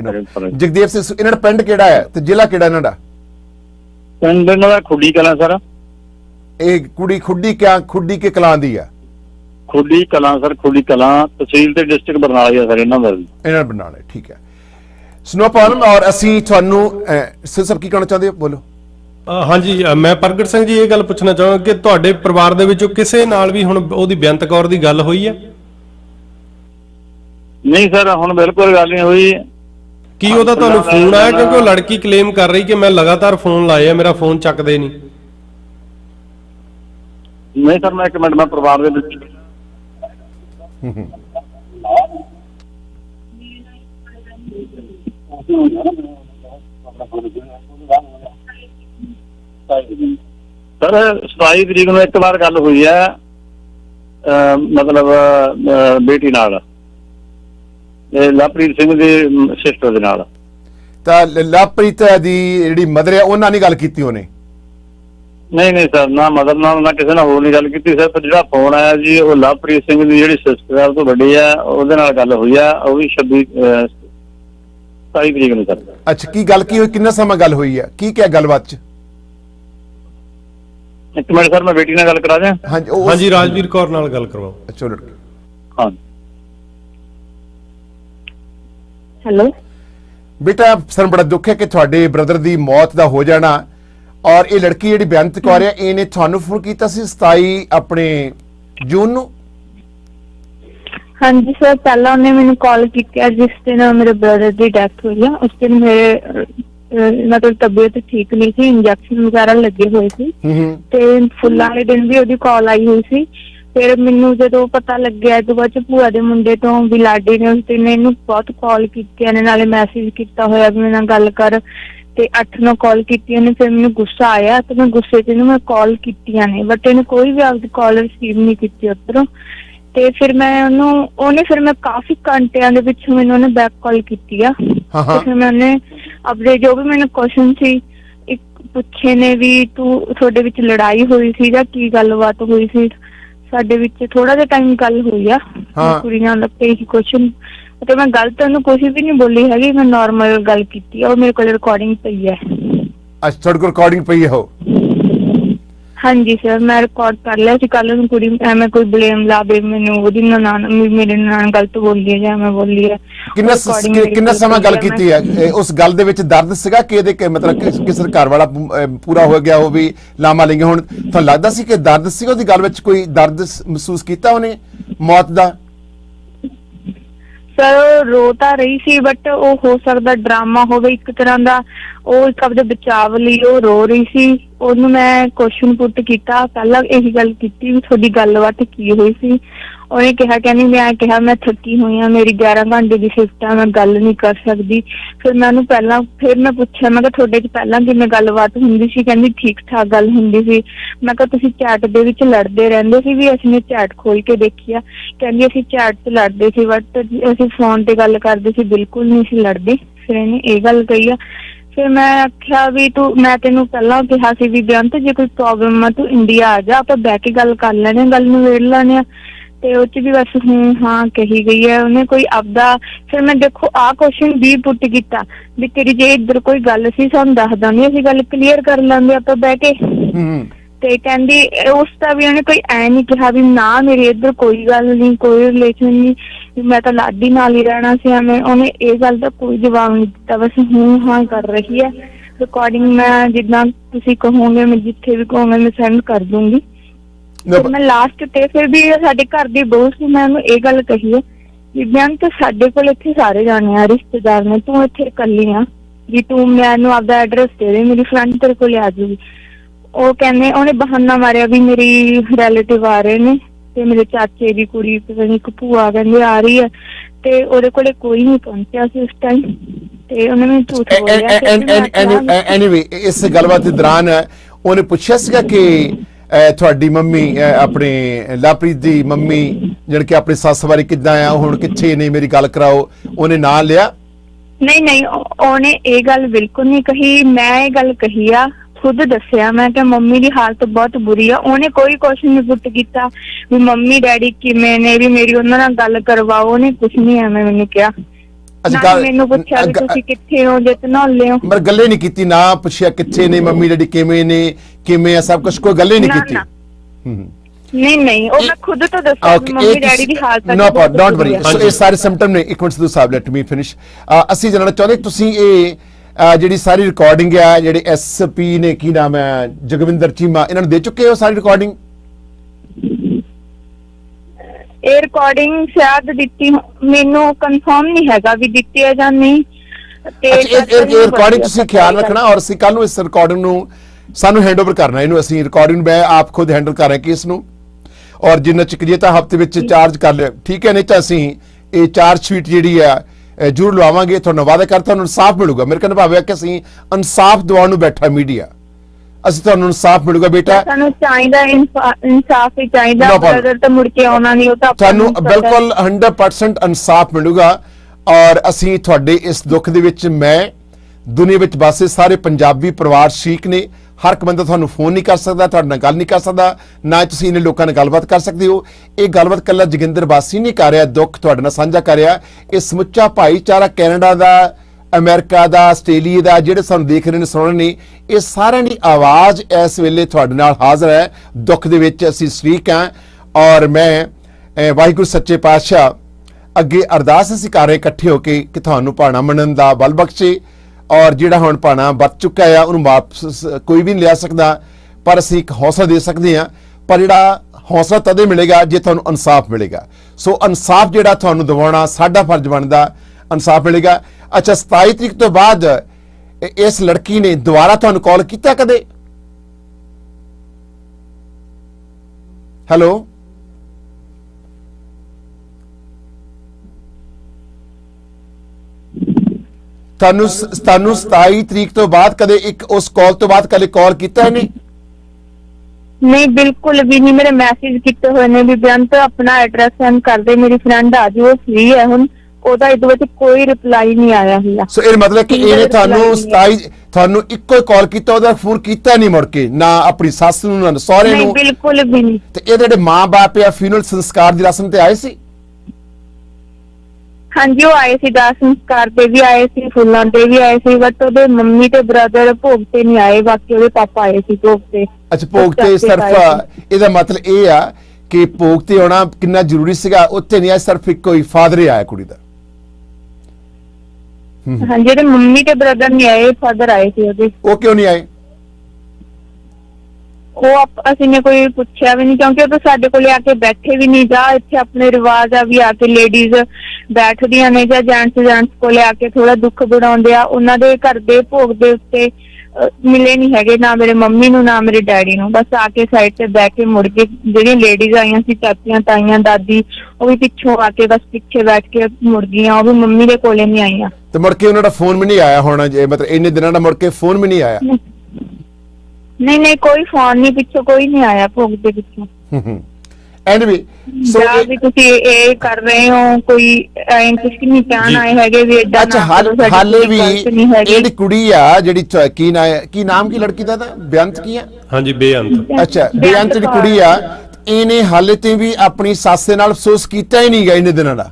ਨਾ। ਜਗਦੀਪ ਸਿੰਘ ਇਹਨਾਂ ਦਾ ਪਿੰਡ ਕਿਹੜਾ ਹੈ ਤੇ ਜ਼ਿਲ੍ਹਾ ਕਿਹੜਾ ਇਹਨਾਂ ਦਾ? ਪਿੰਡ ਇਹਨਾਂ ਦਾ ਖੁੱਡੀ ਕਲਾਂ ਸਰ। ਇਹ ਕੁੜੀ ਖੁੱਡੀ ਕਿਆ ਖੁੱਡੀ ਕੇ ਕਲਾਂ ਦੀ ਆ ਖੁੱਡੀ ਕਲਾਂ ਸਰ ਖੁੱਡੀ ਕਲਾਂ ਤਹਿਸੀਲ ਤੇ ਡਿਸਟ੍ਰਿਕਟ ਬਰਨਾਲਾ ਹੀ ਸਰ ਇਹਨਾਂ ਦਾ ਇਹਨਾਂ ਹੈ, ਠੀਕ ਹੈ। ਸਨੋ ਪ੍ਰੋਬਲਮ ਔਰ ਅਸੀਂ ਤੁਹਾਨੂੰ ਸਿਰ ਸਭ ਕੀ ਕਹਿਣਾ ਚਾਹੁੰਦੇ ਹੋ? ਬੋਲੋ। ਹਾਂਜੀ ਮੈਂ ਪ੍ਰਗਟ ਸਿੰਘ ਜੀ ਇਹ ਗੱਲ ਪੁੱਛਣਾ ਚਾਹਾਂਗਾ ਕਿ ਤੁਹਾਡੇ ਪਰਿਵਾਰ ਦੇ ਵਿੱਚੋਂ ਕਿਸੇ ਨਾਲ ਵੀ ਹੁਣ ਉਹਦੀ ਬੇਅੰਤ ਕੌਰ ਦੀ ਗੱਲ ਹੋਈ ਹੈ? ਨਹੀਂ ਸਰ ਹੁਣ ਬਿਲਕੁਲ ਗੱਲ ਨਹੀਂ ਹੋਈ। ਕੀ ਉਹਦਾ ਤੁਹਾਨੂੰ ਫੋਨ ਆਇਆ? ਕਿਉਂਕਿ ਉਹ ਲੜਕੀ ਕਲੇਮ ਕਰ ਰਹੀ ਕਿ ਮੈਂ ਲਗਾਤਾਰ ਫੋਨ ਲਾਏ ਆ ਮੇਰਾ ਫੋਨ ਚੱਕਦੇ ਨਹੀਂ। ਨਹੀਂ ਸਰ ਮੈਂ ਇੱਕ ਮਿੰਟ ਮੈਂ ਪਰਿਵਾਰ ਦੇ ਵਿੱਚ ਸਰ 27 ਤਰੀਕ ਨੂੰ ਇੱਕ ਵਾਰ ਗੱਲ ਹੋਈ ਹੈ ਮਤਲਬ ਬੇਟੀ ਨਾਲ ਇਹ ਲਵਪ੍ਰੀਤ ਸਿੰਘ ਦੇ ਸਿਸਟਰ ਦੇ ਨਾਲ। ਤਾਂ ਲਵਪ੍ਰੀਤ ਦੀ ਜਿਹੜੀ ਮਦਰ ਹੈ ਉਹਨਾਂ ਨੇ ਗੱਲ ਕੀਤੀ ਉਹਨੇ? ਨਹੀਂ ਨਹੀਂ ਸਰ ਨਾ ਮਦਰ ਨਾਲ ਨਾ ਕਿਸੇ ਨਾਲ ਹੋਰ ਨਹੀਂ ਗੱਲ ਕੀਤੀ। ਸਰ ਜਿਹੜਾ ਫੋਨ ਆਇਆ ਜੀ ਉਹ ਲਵਪ੍ਰੀਤ ਸਿੰਘ ਦੀ ਜਿਹੜੀ ਸਿਸਟਰ ਤੋਂ ਵੱਡੀ ਹੈ ਉਹਦੇ ਨਾਲ ਗੱਲ ਹੋਈ ਹੈ ਉਹ ਵੀ 26 ਅਹ, 27 ਤਰੀਕ ਨੂੰ ਸਰ। ਅੱਛਾ ਕੀ ਗੱਲ ਕੀ ਹੋਈ? ਕਿੰਨਾ ਸਮਾਂ ਗੱਲ ਹੋਈ ਹੈ? ਕੀ ਕਿਹਾ ਗੱਲਬਾਤ ਚ? ਇੱਕ ਮਿੰਟ ਸਰ ਮੈਂ ਬੇਟੀ ਨਾਲ ਗੱਲ ਕਰਾ ਦਿਆਂ। ਹਾਂਜੀ ਉਹ ਹਾਂਜੀ ਰਾਜਵੀਰ ਕੌਰ ਨਾਲ ਗੱਲ ਕਰਵਾਓ। ਅੱਛਾ ਲੜਕੀ। ਹਾਂ। ਹੈਲੋ। ਬੇਟਾ ਸਾਨੂੰ ਬੜਾ ਦੁੱਖ ਹੈ ਕਿ ਤੁਹਾਡੇ ਬ੍ਰਦਰ ਦੀ ਮੌਤ ਦਾ ਹੋ ਜਾਣਾ ਔਰ ਇਹ ਲੜਕੀ ਜਿਹੜੀ ਬੇਅੰਤ ਕੌਰ ਹੈ ਇਹਨੇ ਤੁਹਾਨੂੰ ਫੋਨ ਕੀਤਾ ਸੀ 27 ਆਪਣੇ ਜੂਨ ਨੂੰ? ਹਾਂਜੀ ਸਰ ਪਹਿਲਾਂ ਉਹਨੇ ਮੈਨੂੰ ਕਾਲ ਕੀਤੀ ਜਿਸ ਦਿਨ ਮੇਰੇ ਬ੍ਰਦਰ ਦੀ ਡੈਥ ਹੋਈ ਆ। ਉਸ ਦਿਨ ਮੇਰੇ ਅਹ, ਮਤਲਬ ਤਬੀਅਤ ਠੀਕ ਨਹੀਂ ਸੀ ਇੰਜੈਕਸ਼ਨ ਵਗੈਰਾ ਲੱਗੇ ਹੋਏ ਸੀ। ਹੂੰ ਹੂੰ। ਤੇ ਫੁੱਲਾਂ ਵਾਲੇ ਦਿਨ ਵੀ ਉਹਦੀ ਕਾਲ ਆਈ ਹੋਈ ਸੀ। ਫਿਰ ਮੈਨੂੰ ਜਦੋਂ ਪਤਾ ਲੱਗਿਆ ਇਹ ਤੋਂ ਬਾਅਦ ਚ ਭੂਆ ਦੇ ਮੁੰਡੇ ਤੋਂ ਵੀ ਲਾਡੀ ਨੇ ਉਸ ਦਿਨ ਇਹਨੂੰ ਬਹੁਤ ਕਾਲ ਕੀਤੀਆਂ ਨੇ ਨਾਲੇ ਮੈਸੇਜ ਕੀਤਾ ਹੋਇਆ ਵੀ ਮੇਰੇ ਨਾਲ ਗੱਲ ਕਰ। ਤੇ ਅੱਠ ਨੌ ਕਾਲ ਕੀਤੀਆਂ ਨੇ ਫਿਰ ਮੈਨੂੰ ਗੁੱਸਾ ਆਇਆ ਤੇ ਮੈਂ ਗੁੱਸੇ 'ਚ ਇਹਨੂੰ ਮੈਂ ਕਾਲ ਕੀਤੀਆਂ ਨੇ। ਬਟ ਇਹਨੇ ਕੋਈ ਵੀ ਆਪਦੀ ਕਾਲ ਰਿਸੀਵ ਨਹੀਂ ਕੀਤੀ ਉੱਧਰੋਂ। ਤੇ ਫਿਰ ਮੈਂ ਉਹਨੂੰ ਉਹਨੇ ਫਿਰ ਮੈਂ ਕਾਫੀ ਘੰਟਿਆਂ ਦੇ ਵਿੱਚ ਮੈਨੂੰ ਉਹਨੇ ਬੈਕ ਕਾਲ ਕੀਤੀ ਆ। ਹਾਂ ਹਾਂ। ਤੇ ਫਿਰ ਮੈंने ਆਪਣੇ ਜੋ ਵੀ ਮੈਨੂੰ ਕੁਐਸਚਨ ਸੀ ਇੱਕ ਪੁੱਛੇ ਨੇ ਵੀ ਤੂੰ ਤੁਹਾਡੇ ਵਿੱਚ ਲੜਾਈ ਹੋਈ ਸੀ ਜਾਂ ਕੀ ਗੱਲਬਾਤ ਹੋਈ ਸੀ? ਸਾਡੇ ਵਿੱਚ ਥੋੜਾ ਜਿਹਾ ਟਾਈਮ ਗੱਲ ਹੋਈ ਆ। ਹਾਂ। ਕੁੜੀਆਂ ਦਾ ਤੇ ਹੀ ਕੁਐਸਚਨ ਤੇ ਮੈਂ ਗਲਤ ਉਹਨੂੰ ਕੁਝ ਵੀ ਨਹੀਂ ਬੋਲੀ ਹੈਗੀ ਮੈਂ ਨਾਰਮਲ ਗੱਲ ਕੀਤੀ ਆ ਉਹ ਮੇਰੇ ਕੋਲ ਰਿਕਾਰਡਿੰਗ ਪਈ ਹੈ। ਅੱਛਾ ਤੁਹਾਡੇ ਕੋਲ ਰਿਕਾਰਡਿੰਗ ਪਈ ਹੈ ਉਹ? ਹਾਂਜੀ ਸਰ ਮੈਂ ਰਿਕਾਰਡ ਕਰ ਲਿਆ ਸੀ। ਕੱਲ ਨੂੰ ਕੁੜੀ ਐਵੇਂ ਕੋਈ ਬਲੇਮ ਲਾਵੇ ਮੈਨੂੰ ਉਹਦੀ ਨਾਨ ਮੇਰੇ ਨਾਲ ਗਲਤ ਬੋਲਦੀ ਹੈ ਜਾਂ ਮੈਂ ਬੋਲੀ ਹੈ। ਕਿੰਨਾ ਉਹ ਸ- recording ਕਿ- ਮੇਰੀ ਕਿੰਨਾ ਸਮਾਂ ਗੱਲ ਹੈ, ਕੀਤੀ ਹੈ? ਇਹ ਉਸ ਗੱਲ ਦੇ ਵਿੱਚ ਦਰਦ ਸੀਗਾ ਕਿ ਇਹਦੇ ਕਿ ਮਤਲਬ ਕਿਸ ਕਿਸ ਘਰ ਵਾਲਾ ਅਹ, ਪੂਰਾ ਹੋ ਗਿਆ ਉਹ ਵੀ ਲਾਮਾ ਲੈਂਗੇ ਹੁਣ ਤੁਹਾਨੂੰ ਲੱਗਦਾ ਸੀ ਕਿ ਦਰਦ ਸੀਗਾ ਉਹਦੀ ਗੱਲ ਵਿੱਚ? ਕੋਈ ਦਰਦ ਸ- ਮਹਿਸੂਸ ਕੀਤਾ ਉਹਨੇ ਮੌਤ ਦਾ? ਸਰ ਉਹ ਰੋ ਤਾਂ ਰਹੀ ਸੀ ਬਟ ਉਹ ਹੋ ਸਕਦਾ ਡਰਾਮਾ ਹੋਵੇ, ਇੱਕ ਤਰ੍ਹਾਂ ਦਾ ਉਹ ਇੱਕ ਆਪਦੇ ਬਚਾਵ ਲਈ ਉਹ ਰੋ ਰਹੀ ਸੀ। ਉਹਨੂੰ ਮੈਂ ਕੁਐਸਚਨ ਪੁੱਟ ਕੀਤਾ। ਪਹਿਲਾਂ ਇਹੀ ਗੱਲ ਕੀਤੀ ਵੀ ਤੁਹਾਡੀ ਗੱਲਬਾਤ ਕੀ ਹੋਈ ਸੀ? ਉਹਨੇ ਕਿਹਾ ਕਹਿੰਦੀ ਮੈਂ ਕਿਹਾ ਮੈਂ ਥੱਕੀ ਹੋਈ ਆ ਮੇਰੀ 11 ਘੰਟੇ ਦੀ ਸ਼ਿਫਟ ਆ ਮੈਂ ਗੱਲ ਨਹੀਂ ਕਰ ਸਕਦੀ। ਫਿਰ ਮੈਂ ਉਹਨੂੰ ਪਹਿਲਾਂ ਫਿਰ ਮੈਂ ਪੁੱਛਿਆ ਮੈਂ ਕਿਹਾ ਤੁਹਾਡੇ ਚ ਪਹਿਲਾਂ ਕਿਵੇਂ ਗੱਲਬਾਤ ਹੁੰਦੀ ਸੀ? ਕਹਿੰਦੀ ਠੀਕ ਠਾਕ ਗੱਲ ਹੁੰਦੀ ਸੀ। ਮੈਂ ਕਿਹਾ ਤੁਸੀਂ ਚੈਟ ਦੇ ਵਿੱਚ ਲੜਦੇ ਰਹਿੰਦੇ ਸੀ ਵੀ ਅਸੀਂ ਨੇ ਚੈਟ ਖੋਲ ਕੇ ਦੇਖੀ ਕਹਿੰਦੀ ਅਸੀਂ ਚੈਟ 'ਚ ਲੜਦੇ ਸੀ ਬਟ ਅਸੀਂ ਫੋਨ ਤੇ ਗੱਲ ਕਰਦੇ ਸੀ ਬਿਲਕੁਲ ਨਹੀਂ ਸੀ ਲੜਦੇ। ਫਿਰ ਇਹਨੇ ਇਹ ਗੱਲ ਕਹੀ ਆ। ਫਿਰ ਮੈਂ ਆਖਿਆ ਵੀ ਤੂੰ ਮੈਂ ਤੈਨੂੰ ਪਹਿਲਾਂ ਕਿਹਾ ਸੀ ਵੀ ਬੇਅੰਤ ਜੇ ਕੋਈ ਪ੍ਰੋਬਲਮ ਆ ਤੂੰ ਇੰਡੀਆ ਆ ਜਾ ਆਪਾਂ ਬਹਿ ਕੇ ਗੱਲ ਕਰ ਲੈਣੇ ਆ, ਗੱਲ ਨੂੰ ਵੇੜ ਲੈਣੇ ਆ ਤੇ ਉਹ ਚ ਵੀ ਬਸ ਹੂੰ ਹਾਂ ਕਹੀ ਗਈ ਹੈ ਉਹਨੇ ਕੋਈ ਆਪਦਾ ਫਿਰ ਮੈਂ ਦੇਖੋ ਆ ਕੁਐਸਚਨ ਵੀ ਪੁੱਟ ਕੀਤਾ ਵੀ ਤੇਰੀ ਜੇ ਇੱਧਰ ਕੋਈ ਗੱਲ ਸੀ ਸਾਨੂੰ ਦੱਸ ਦਿੰਦੀ ਅਸੀਂ ਗੱਲ ਕਲੀਅਰ ਕਰ ਲੈਂਦੇ ਆਪਾਂ ਬਹਿ ਕੇ। ਹੂੰ ਤੇ ਕਹਿੰਦੀ ਉਸ ਦਾ ਵੀ ਉਹਨੇ ਕੋਈ ਐ ਨਹੀਂ ਕਿਹਾ ਵੀ ਨਾ ਮੇਰੇ ਇੱਧਰ ਕੋਈ ਗੱਲ ਨਹੀਂ ਕੋਈ ਰਿਲੇਸ਼ਨ ਨਹੀਂ ਮੈਂ ਤਾਂ ਲਾਡੀ ਨਾਲ ਹੀ ਰਹਿਣਾ ਸੀ ਐਵੇਂ ਉਹਨੇ ਇਹ ਗੱਲ ਦਾ ਕੋਈ ਜਵਾਬ ਨਹੀਂ ਦਿੱਤਾ ਬਸ ਹੂੰ ਹਾਂ ਕਰ ਰਹੀ ਹੈ। ਰਿਕਾਰਡਿੰਗ ਮੈਂ ਜਿੱਦਾਂ ਤੁਸੀਂ ਕਹੋਗੇ ਮੈਂ ਜਿੱਥੇ ਵੀ ਕਹੋਗੇ ਮੈਂ ਸੈਂਡ ਕਰ ਦੂੰਗੀ। ਮੈਂ ਲਾਸਟ ਤੇ ਫਿਰ ਵੀ ਸਾਡੇ ਘਰ ਦੀ ਬਹੂ ਸੀ ਮੈਂ ਉਹਨੂੰ ਇਹ ਗੱਲ ਕਹੀ ਹੈ ਵੀ ਬਿਆਨ ਤੇ ਸਾਡੇ ਕੋਲ ਇੱਥੇ ਸਾਰੇ ਜਾਣੇ ਆ ਰਿਸ਼ਤੇਦਾਰ ਨੇ ਤੂੰ ਇੱਥੇ ਇਕੱਲੀ ਆ ਵੀ ਤੂੰ ਮੈਨੂੰ ਆਪਦਾ ਐਡਰੈਸ ਦੇ ਦੇ ਮੇਰੀ ਫਰੈਂਡ ਤੇਰੇ ਕੋਲ ਆ ਜੂਗੀ। ਉਹ ਕਹਿੰਦੇ ਉਹਨੇ ਬਹਾਨਾ ਮਾਰਿਆ ਵੀ ਮੇਰੀ ਰਿਲੇਟਿਵ ਆ ਰਹੇ ਨੇ ਤੇ ਮੇਰੇ ਚਾਚੇ ਦੀ ਕੁੜੀ ਪਤਾ ਨੀ ਇੱਕ ਭੂਆ ਕਹਿੰਦੇ ਆ ਰਹੀ ਹੈ ਤੇ ਉਹਦੇ ਕੋਲੇ ਕੋਈ ਨਹੀਂ ਪਹੁੰਚਿਆ ਸੀ ਉਸ ਟਾਈਮ ਤੇ ਉਹਨੇ ਮੈਨੂੰ ਝੂਠ ਬੋਲਿਆ। ਐਨੀਵੇ ਇਸ ਗੱਲਬਾਤ ਦੇ ਦੌਰਾਨ ਉਹਨੇ ਪੁੱਛਿਆ ਸੀਗਾ ਕਿ ਤੁਹਾਡੀ ਮੰਮੀ ਆਪਣੇ ਲਾਪ੍ਰੀਤ ਦੀ ਮੰਮੀ, ਜਣ ਕਿ ਆਪਣੀ ਸੱਸ ਬਾਰੇ ਕਿੱਦਾਂ ਆ, ਹੁਣ ਕਿੱਥੇ ਨੇ, ਮੇਰੀ ਗੱਲ ਕਰਾਓ, ਉਹਨੇ ਨਾਂ ਲਿਆ? ਨਹੀਂ ਨਹੀਂ ਉਹਨੇ ਇਹ ਗੱਲ ਬਿਲਕੁਲ ਨਹੀਂ ਕਹੀ, ਮੈਂ ਇਹ ਗੱਲ ਕਹੀ ਆ, ਖੁਦ ਦੱਸਿਆ ਮੈਂ ਕਿ ਮੰਮੀ ਦੀ ਹਾਲਤ ਬਹੁਤ ਬੁਰੀ ਆ, ਉਹਨੇ ਕੋਈ ਕੁਐਸਚਨ ਨਹੀਂ ਪੁੱਟ ਕੀਤਾ, ਵੀ ਮੰਮੀ, ਡੈਡੀ ਕਿਵੇਂ ਨੇ, ਵੀ ਮੇਰੀ ਉਹਨਾਂ ਨਾਲ ਗੱਲ ਕਰਵਾਓ, ਉਹਨੇ ਕੁਝ ਨਹੀਂ ਐਵੇਂ ਮੈਨੂੰ ਕਿਹਾ। ਨਾ ਗੱਲ- ਮੈਨੂੰ ਪੁੱਛਿਆ ਵੀ ਅੱਗ- ਤੁਸੀਂ ਕਿੱਥੇ ਹੋ ਜੇ ਤਨੌਲੇ ਹੋ ਪਰ ਗੱਲੇ ਨਹੀਂ ਕੀਤੀ ਨਾ ਪੁੱਛਿਆ ਕਿੱਥੇ ਨੇ ਮੰਮੀ ਡੈਡੀ ਕਿਵੇਂ ਨੇ ਕਿਵੇਂ ਆ ਸਭ ਕੁਝ ਕੋਈ ਗੱਲੇ ਨਹੀਂ ਨਾ, ਕੀਤੀ। ਨਾ। ਹੂੰ ਨਹੀਂ ਨਹੀਂ ਉਹ ਮੈਂ ਖੁਦ ਤੋਂ ਦੱਸਿਆ ਵੀ ਮੰਮੀ ਡੈਡੀ ਦੀ ਹਾਲਤ ਨੋ ਪ੍ਰੋਬਲਮ ਡੋਂਟ ਵਰੀ ਬਹੁਤ ਸੋ ਇਹ ਸਾਰੇ ਸਿੰਪਟਮ ਨੇ। ਇੱਕ minute Sidhu Sahib let me finish ਅਸੀਂ ਜਾਣਨਾ ਚਾਹੁੰਦੇ ਤੁਸੀਂ ਇਹ ਅਹ, ਜਿਹੜੀ ਸਾਰੀ ਰਿਕਾਰਡਿੰਗ ਆ ਜਿਹੜੇ ਐਸਪੀ ਨੇ ਕੀ ਨਾਮ ਹੈ ਜਗਵਿੰਦਰ ਚੀਮਾ ਇਹਨਾਂ ਨੂੰ ਦੇ ਚੁੱਕੇ ਹੋ ਸਾਰੀ ਰਿਕਾਰਡਿੰਗ ਇਹ ਰਿਕਾਰਡਿੰਗ ਸ਼ਾਇਦ ਦਿੱਤੀ ਮੈਨੂੰ ਕਨਫਰਮ ਨਹੀਂ ਹੈਗਾ ਵੀ ਦਿੱਤੀ ਹੈ ਜਾਂ ਨਹੀਂ। ਤੇ ਇਹ ਰਿਕਾਰਡਿੰਗ ਤੁਸੀਂ ਖਿਆਲ ਰੱਖਣਾ ਔਰ ਅਸੀਂ ਕੱਲ ਨੂੰ ਇਸ ਰਿਕਾਰਡਿੰਗ ਨੂੰ ਸਾਨੂੰ ਹੈਂਡਓਵਰ ਕਰਨਾ ਇਹਨੂੰ ਅਸੀਂ ਰਿਕਾਰਡਿੰਗ ਮੈਂ ਆਪ ਖੁਦ ਹੈਂਡਲ ਕਰ ਰਿਹਾ ਕੇਸ ਨੂੰ ਔਰ ਜਿੰਨਾ ਚਿਕ ਜੇ ਤਾਂ ਹਫ਼ਤੇ ਵਿੱਚ ਚਾਰਜ ਕਰ ਲਿਆ। ਠੀਕ ਹੈ ਨਹੀਂ ਤਾਂ ਅਸੀਂ ਇਹ ਚਾਰਜ ਸ਼ੀਟ ਜਿਹੜੀ ਆ ਜ਼ਰੂਰ ਲਵਾਵਾਂਗੇ। ਤੁਹਾਨੂੰ ਵਾਅਦਾ ਕਰਤਾ ਤੁਹਾਨੂੰ ਇਨਸਾਫ ਮਿਲੂਗਾ। ਮੇਰੇ ਕਹਿੰਦਾ ਭਾਵੇਂ ਕਿ ਅਸੀਂ ਇਨਸਾਫ ਦਿਵਾਉਣ ਨੂੰ ਬੈਠਾ ਮੀਡੀਆ ਅਸੀਂ ਤੁਹਾਨੂੰ ਇਨਸਾਫ ਮਿਲੂਗਾ ਬੇਟਾ ਸਾਨੂੰ ਚਾਹੀਦਾ ਇਨਸਾਫ ਹੀ ਚਾਹੀਦਾ. ਬ੍ਰਦਰ ਤਾਂ ਮੁੜ ਕੇ ਆਉਣਾ ਨਹੀਂ ਉਹ ਤਾਂ ਆਪਾਂ ਤੁਹਾਨੂੰ ਨੂੰ ਪਤਾ ਹੈ। ਬਿਲਕੁਲ 100% ਇਨਸਾਫ ਮਿਲੂਗਾ ਔਰ ਅਸੀਂ ਤੁਹਾਡੇ ਇਸ ਦੁੱਖ ਦੇ ਵਿੱਚ ਮੈਂ ਦੁਨੀਆ ਵਿੱਚ ਵਸੇ ਸਾਰੇ ਪੰਜਾਬੀ ਪਰਿਵਾਰ ਸ਼ੀਕ ਨੇ ਹਰ ਇੱਕ ਬੰਦਾ ਤੁਹਾਨੂੰ ਫੋਨ ਨਹੀਂ ਕਰ ਸਕਦਾ ਤੁਹਾਡੇ ਨਾਲ ਗੱਲ ਨਹੀਂ ਕਰ ਸਕਦਾ ਨਾ ਹੀ ਤੁਸੀਂ ਇਹਨੇ ਲੋਕਾਂ ਨਾਲ ਗੱਲਬਾਤ ਕਰ ਸਕਦੇ ਹੋ ਇਹ ਗੱਲਬਾਤ ਕੱਲਾ ਜੋਗਿੰਦਰ ਵਾਸੀ ਨਹੀਂ ਕਰ ਰਿਹਾ ਦੁੱਖ ਤੁਹਾਡੇ ਨਾਲ ਸਾਂਝਾ ਕਰ ਰਿਹਾ ਇਹ ਸਮੁੱਚਾ ਭਾਈਚਾਰਾ ਕੈਨੇਡਾ ਦਾ ਅਮਰੀਕਾ ਦਾ, ਆਸਟ੍ਰੇਲੀਆ ਦਾ, ਜਿਹੜੇ ਸਾਨੂੰ ਦੇਖ ਰਹੇ ਨੇ ਸੁਣ ਰਹੇ ਨੇ ਇਹ ਸਾਰਿਆਂ ਦੀ ਆਵਾਜ਼ ਇਸ ਵੇਲੇ ਤੁਹਾਡੇ ਨਾਲ ਹਾਜ਼ਰ ਹੈ। ਦੁੱਖ ਦੇ ਵਿੱਚ ਅਸੀਂ ਸ਼ਰੀਕ ਹਾਂ ਔਰ ਮੈਂ ਵਾਹਿਗੁਰੂ ਸੱਚੇ ਪਾਤਸ਼ਾਹ ਅੱਗੇ ਅਰਦਾਸ ਅਸੀਂ ਕਰ ਰਹੇ ਇਕੱਠੇ ਹੋ ਕੇ ਕਿ ਤੁਹਾਨੂੰ ਭਾਣਾ ਮੰਨਣ ਦਾ ਬਲ ਬਖਸ਼ੇ ਔਰ ਜਿਹੜਾ ਹੁਣ ਭਾਣਾ ਵਰਤ ਚੁੱਕਾ ਆ, ਉਹਨੂੰ ਵਾਪਸ ਕੋਈ ਵੀ ਨਹੀਂ ਲਿਆ ਸਕਦਾ, ਪਰ ਅਸੀਂ ਇੱਕ ਹੌਸਲਾ ਦੇ ਸਕਦੇ ਹਾਂ। ਪਰ ਜਿਹੜਾ ਹੌਸਲਾ ਤਦੇ ਮਿਲੇਗਾ ਜੇ ਤੁਹਾਨੂੰ ਇਨਸਾਫ ਮਿਲੇਗਾ। ਸੋ ਇਨਸਾਫ ਜਿਹੜਾ ਤੁਹਾਨੂੰ ਦਿਵਾਉਣਾ ਸਾਡਾ ਫਰਜ਼ ਬਣਦਾ। ਇਨਸਾਫ ਮਿਲੇਗਾ। ਅੱਛਾ 27 ਤਰੀਕ ਤੋਂ ਬਾਅਦ ਇਸ ਲੜਕੀ ਨੇ ਦੁਬਾਰਾ ਤੁਹਾਨੂੰ ਕਾਲ ਕੀਤਾ ਕਦੇ? ਹੈਲੋ? ਤੁਹਾਨੂੰ ਤੁਹਾਨੂੰ 27 ਤਰੀਕ ਤੋਂ ਬਾਅਦ ਕਦੇ ਇੱਕ, ਉਸ ਕਾਲ ਤੋਂ ਬਾਅਦ ਕਦੇ ਕਾਲ ਕੀਤਾ ਨਹੀਂ? ਨਹੀਂ, ਬਿਲਕੁਲ ਵੀ ਨਹੀਂ। ਮੇਰੇ ਮੈਸੇਜ ਕੀਤੇ ਹੋਏ ਨੇ ਵੀ ਬੇਅੰਤ, ਆਪਣਾ ਐਡਰੈਸ ਸੈਂਡ ਕਰ ਦੇ। ਮੇਰੀ ਫਰੈਂਡ ਆ ਜੀ, ਉਹ ਫ੍ਰੀ ਹੈ ਹੁਣ। ਉਹਦਾ ਇਹਦੇ ਵਿੱਚ ਕੋਈ ਰਿਪਲਾਈ ਨਹੀਂ ਆਇਆ ਹੈਗਾ ਸੋ ਇਹ ਮਤਲਬ ਕਿ ਇਹਨੇ ਤੁਹਾਨੂੰ 27 ਤੁਹਾਨੂੰ ਇੱਕੋ ਹੀ ਕਾਲ ਕੀਤਾ ਉਹਦਾ ਫੋਨ ਕੀਤਾ ਨਹੀਂ ਮੁੜ ਕੇ ਨਾ ਆਪਣੀ ਸੱਸ ਨੂੰ ਨਾ ਸਹੁਰੇ ਨਹੀਂ ਨੂੰ। ਬਿਲਕੁਲ ਵੀ ਨਹੀਂ। ਤੇ ਇਹਦੇ ਜਿਹੜੇ ਮਾਂ-ਬਾਪ ਆ ਫਿਊਨਲ ਸੰਸਕਾਰ ਦੀ ਰਸਮ ਤੇ ਆਏ ਸੀ? ਹਾਂਜੀ ਉਹ ਆਏ ਸੀ ਦਾਸ ਸੰਸਕਾਰ ਤੇ ਵੀ ਆਏ ਸੀ ਫੁੱਲਾਂ ਤੇ ਵੀ ਆਏ ਸੀ ਬਟ ਉਹਦੇ ਮੰਮੀ ਤੇ ਬ੍ਰਦਰ ਭੋਗ ਤੇ ਨਹੀਂ ਆਏ ਬਾਕੀ ਉਹਦੇ ਪਾਪਾ ਆਏ ਸੀ ਭੋਗ ਤੇ ਅੱਛਾ ਭੋਗ ਤੇ ਸਿਰਫ। ਇਹਦਾ ਮਤਲਬ ਇਹ ਆ ਕਿ ਭੋਗ ਤੇ ਆਉਣਾ ਕਿੰਨਾ ਜ਼ਰੂਰੀ ਸੀਗਾ ਉੱਥੇ ਨਹੀਂ ਆ ਸਿਰਫ ਇੱਕੋ ਹੀ ਫਾਦਰ ਹੀ ਆਇਆ ਕੁੜੀ ਦਾ। ਹਾਂਜੀ ਉਹਦੇ ਮੰਮੀ ਤੇ ਬ੍ਰਦਰ ਨਹੀਂ ਆਏ ਫਾਦਰ ਆਏ ਸੀ ਉਹਦੇ। ਉਹ ਕਿਉਂ ਨਹੀਂ ਆਏ? ਉਹ ਆਪ- ਅਸੀਂ ਨੇ ਕੋਈ ਪੁੱਛਿਆ ਵੀ ਨਹੀਂ ਕਿਉਂਕਿ ਉਹ ਤਾਂ ਸਾਡੇ ਕੋਲੇ ਆ ਕੇ ਬੈਠੇ ਵੀ ਨਹੀਂ ਜਾ ਇੱਥੇ ਆਪਣੇ ਰਿਵਾਜ ਆ ਵੀ ਆ ਕੇ ਲੇਡੀਜ਼ ਬੈਠਦੀਆਂ ਨੇ ਜਾਂ ਜੈਂਟਸ ਜੈਂਟਸ ਕੋਲੇ ਆ ਕੇ ਥੋੜਾ ਦੁੱਖ ਬਣਾਉਂਦੇ ਆ ਉਹਨਾਂ ਦੇ ਘਰ ਦੇ ਭੋਗ ਦੇ ਉੱਤੇ ਮਿਲੇ ਨਹੀਂ ਹੈਗੇ ਨਾ ਮੇਰੇ ਮੰਮੀ ਨੂੰ ਨਾ ਮੇਰੇ ਡੈਡੀ ਨੂੰ। ਬਸ ਆ ਕੇ ਸਾਈਡ ਤੇ ਬੈਠ ਕੇ ਮੁੜ ਕੇ ਜਿਹੜੀਆਂ ਲੇਡੀਜ਼ ਆਈਆਂ ਸੀ ਚਾਚੀਆਂ ਤਾਈਆਂ ਦਾਦੀ ਉਹ ਵੀ ਪਿੱਛੋਂ ਆ ਕੇ ਬਸ ਪਿੱਛੇ ਬੈਠ ਕੇ ਮੁੜ ਗਈਆਂ ਉਹ ਵੀ ਮੰਮੀ ਦੇ ਕੋਲੇ ਨਹੀਂ ਆਈਆਂ। ਤੇ ਮੁੜ ਕੇ ਉਹਨਾਂ ਦਾ ਫੋਨ ਵੀ ਨਹੀਂ ਆਇਆ ਹੋਣਾ ਜੇ ਮਤਲਬ ਇੰਨੇ ਦਿਨਾਂ ਦਾ ਮੁੜ ਕੇ ਫੋਨ ਵੀ ਨਹੀਂ ਆਇਆ? ਨਹੀਂ ਨਹੀਂ ਕੋਈ ਫੋਨ ਨਹੀਂ ਪਿੱਛੋਂ ਕੋਈ ਨਹੀਂ ਆਇਆ ਭੋਗ ਦੇ ਪਿੱਛੋਂ। ਐਨੀਵੇ ਸੋ ਜਾਂ ਵੀ ਤੁਸੀਂ ਇਹ ਕਰ ਰਹੇ ਹੋ ਕੋਈ ਐਂ ਕੁਝ ਨਹੀਂ ਕਹਿਣ ਆਏ ਹੈਗੇ ਵੀ ਏਦਾਂ ਅੱਛਾ ਨਾ ਹਾਲ ਵੀ। ਜਿਹੜੀ ਕੁੜੀ ਆ ਜਿਹੜੀ ਕੀ ਨਾ ਕੀ ਨਾਮ ਕੀ ਲੜਕੀ ਦਾ ਤਾਂ? ਬੇਅੰਤ ਕੀ ਆ ਹਾਂਜੀ ਬੇਅੰਤ। ਅੱਛਾ ਬੇਅੰਤ ਦੀ ਕੁੜੀ ਆ ਇਹਨੇ ਹਾਲੇ ਤੇ ਵੀ ਆਪਣੀ ਸੱਸ ਦੇ ਨਾਲ ਅਫਸੋਸ ਕੀਤਾ ਹੀ ਨਹੀਂ ਗਾ ਇੰਨੇ ਦਿਨਾਂ ਦਾ?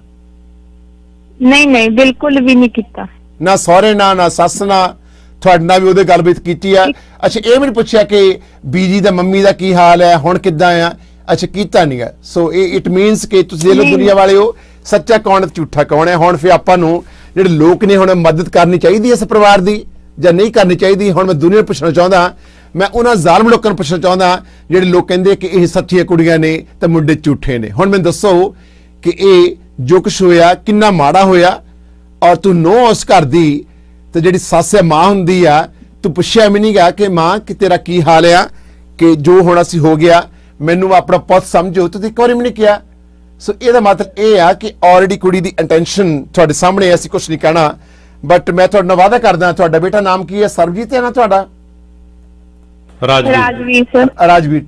ਨਹੀਂ ਨਹੀਂ ਬਿਲਕੁਲ ਵੀ ਨਹੀਂ ਕੀਤਾ। ਨਾ ਸਹੁਰੇ ਨਾਲ ਨਾ ਸੱਸ ਨਾਲ ਤੁਹਾਡੇ ਨਾਲ ਵੀ ਉਹਦੇ ਗੱਲਬਾਤ ਕੀਤੀ ਆ। ਅੱਛਾ ਇਹ ਮੈਨੂੰ ਪੁੱਛਿਆ ਕਿ ਬੀਜੀ ਦਾ ਮੰਮੀ ਦਾ ਕੀ ਹਾਲ ਹੈ ਹੁਣ ਕਿੱਦਾਂ ਆ? ਅੱਛਾ ਕੀਤਾ ਨਹੀਂ ਗਾ। ਸੋ ਇਹ ਇਟ ਮੀਨਸ ਕਿ ਤੁਸੀਂ ਦੇ ਲੋ ਨਹੀਂ। ਦੁਨੀਆ ਵਾਲਿਓ ਸੱਚਾ ਕੌਣ ਤੇ ਝੂਠਾ ਕੌਣ ਹੈ? ਹੁਣ ਫਿਰ ਆਪਾਂ ਨੂੰ ਜਿਹੜੇ ਲੋਕ ਨੇ ਹੁਣ ਮਦਦ ਕਰਨੀ ਚਾਹੀਦੀ ਹੈ ਇਸ ਪਰਿਵਾਰ ਦੀ ਜਾਂ ਨਹੀਂ ਕਰਨੀ ਚਾਹੀਦੀ ਹੁਣ ਮੈਂ ਦੁਨੀਆ ਨੂੰ ਪੁੱਛਣਾ ਚਾਹੁੰਦਾ ਮੈਂ ਉਹਨਾਂ ਜ਼ਾਲਮ ਲੋਕਾਂ ਨੂੰ ਪੁੱਛਣਾ ਚਾਹੁੰਦਾ ਜਿਹੜੇ ਲੋਕ ਕਹਿੰਦੇ ਕਿ ਇਹ ਸੱਚੀਆਂ ਕੁੜੀਆਂ ਨੇ ਤੇ ਮੁੰਡੇ ਝੂਠੇ ਨੇ। ਹੁਣ ਮੈਨੂੰ ਦੱਸੋ ਕਿ ਇਹ ਜੋ ਕੁਛ ਹੋਇਆ ਕਿੰਨਾ ਮਾੜਾ ਹੋਇਆ ਔਰ ਤੂੰ ਨੋ ਉਸ ਘਰ ਦੀ ਤੇ ਜਿਹੜੀ ਸੱਸ ਹੈ ਮਾਂ ਹੁੰਦੀ ਆ ਤੂੰ ਪੁੱਛਿਆ ਵੀ ਨਹੀਂ ਗਿਆ ਕਿ ਮਾਂ ਕਿ ਤੇਰਾ ਕੀ ਹਾਲ ਆ ਕਿ ਜੋ ਹੋਣਾ ਸੀ ਹੋ ਗਿਆ ਮੈਨੂੰ ਆਪਣਾ ਪੁੱਤ ਸਮਝੋ। ਤੁਸੀਂ ਇੱਕ ਵਾਰੀ ਵੀ ਨਹੀਂ ਕਿਹਾ। ਸੋ ਇਹਦਾ ਮਤਲਬ ਇਹ ਆ ਕਿ ਆਲਰੇਡੀ ਕੁੜੀ ਦੀ ਇੰਟੈਂਸ਼ਨ ਤੁਹਾਡੇ ਸਾਹਮਣੇ ਅਸੀਂ ਕੁਝ ਨਹੀਂ ਕਹਿਣਾ। ਬਟ ਮੈਂ ਤੁਹਾਡੇ ਨਾਲ ਵਾਅਦਾ ਕਰਦਾ ਤੁਹਾਡਾ ਬੇਟਾ ਨਾਮ ਕੀ ਹੈ? ਸਰਬਜੀਤ ਹੈ ਨਾ ਤੁਹਾਡਾ? ਰਾਜਵੀਰ। ਰਾਜਵੀਰ ਸਰ। ਰਾਜਵੀਰ।